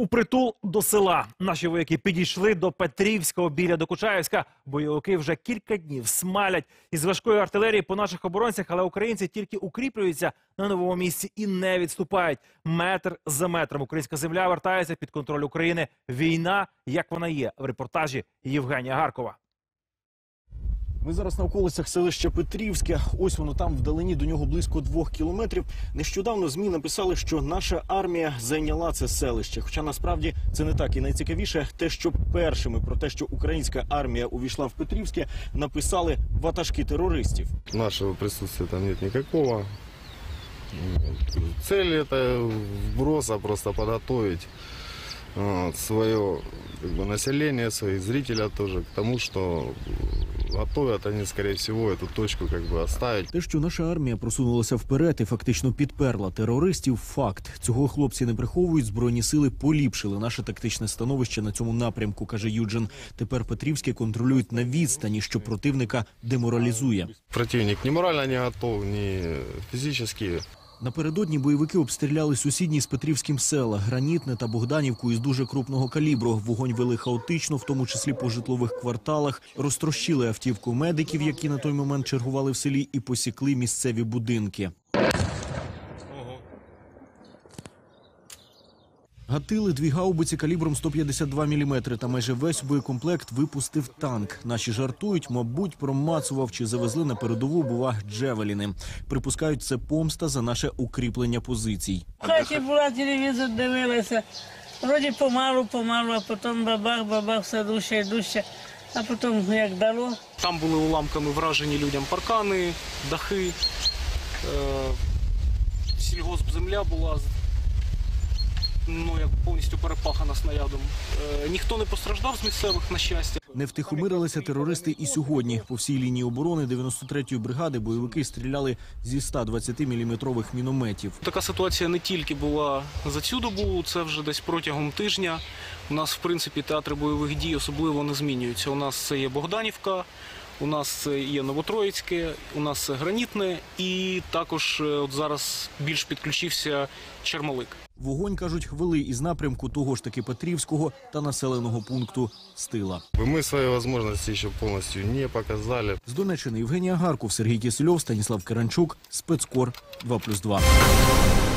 У притул до села наші вояки підійшли до Петрівського біля Докучаївська. Бойовики вже кілька днів смалять із важкої артилерії по наших оборонцях, але українці тільки укріплюються на новому місці і не відступають. Метр за метром українська земля вертається під контроль України. Війна, як вона є, в репортажі Євгенія Гаркова. Ми зараз на околицях селища Петрівське. Ось воно там вдалині до нього близько двох кілометрів. Нещодавно змі написали, що наша армія зайняла це селище. Хоча насправді це не так. І найцікавіше те, що першими про те, що українська армія увійшла в Петрівське, написали ватажки терористів. Нашего присутствия там никакого. Вот. Цель это вброса просто свое как бы, население, своих зрителей тоже тому, что готовят они, скорее всего, эту точку как бы оставить. Те, що наша армія просунулася вперед і фактично підперла терористів, факт цього хлопці не приховують. Збройні сили поліпшили наше тактичне становище на цьому напрямку, каже Юджин. Тепер Петрівське контролюють на відстані, що противника деморалізує. Противник ни морально не готов, ни физически. Напередодні бойовики обстріляли сусідні з Петрівським села Гранітне та Богданівку із дуже крупного калібру. Вогонь вели хаотично, в тому числі по житлових кварталах. Розтрощили автівку медиків, які на той момент чергували в селі, і посікли місцеві будинки. Гатили дві гаубиці калібром 152 мм та майже весь боєкомплект випустив танк. Наші жартують, мабуть, промацував чи завезли на передову бува джевеліни. Припускають, це помста за наше укріплення позицій. В хаті була, телевізор дивилася. Вроді помалу, помалу, а потім бабах, бабах, все дужче і дужче. А потім як дало. Там були уламками вражені людям паркани, дахи. Е, сільгоспземля була ну, як повністю перепахана снарядом. Е, ніхто не постраждав з місцевих, на щастя. Не втихомирилися терористи і сьогодні. По всій лінії оборони 93-ї бригади бойовики стріляли зі 120-мм мінометів. Така ситуація не тільки була за цю добу, це вже десь протягом тижня. У нас, в принципі, театри бойових дій особливо не змінюються. У нас це є Богданівка, у нас це є Новотроїцьке, у нас це Гранітне, і також е, от зараз більш підключився Чермалик. Вогонь, кажуть, вели із напрямку того ж таки Петрівського та населеного пункту Стила. Мы свои возможности еще полностью не показали. З Донеччини Євгенія Гарков, Сергій Кисельов, Станіслав Керанчук, Спецкор 2+,2.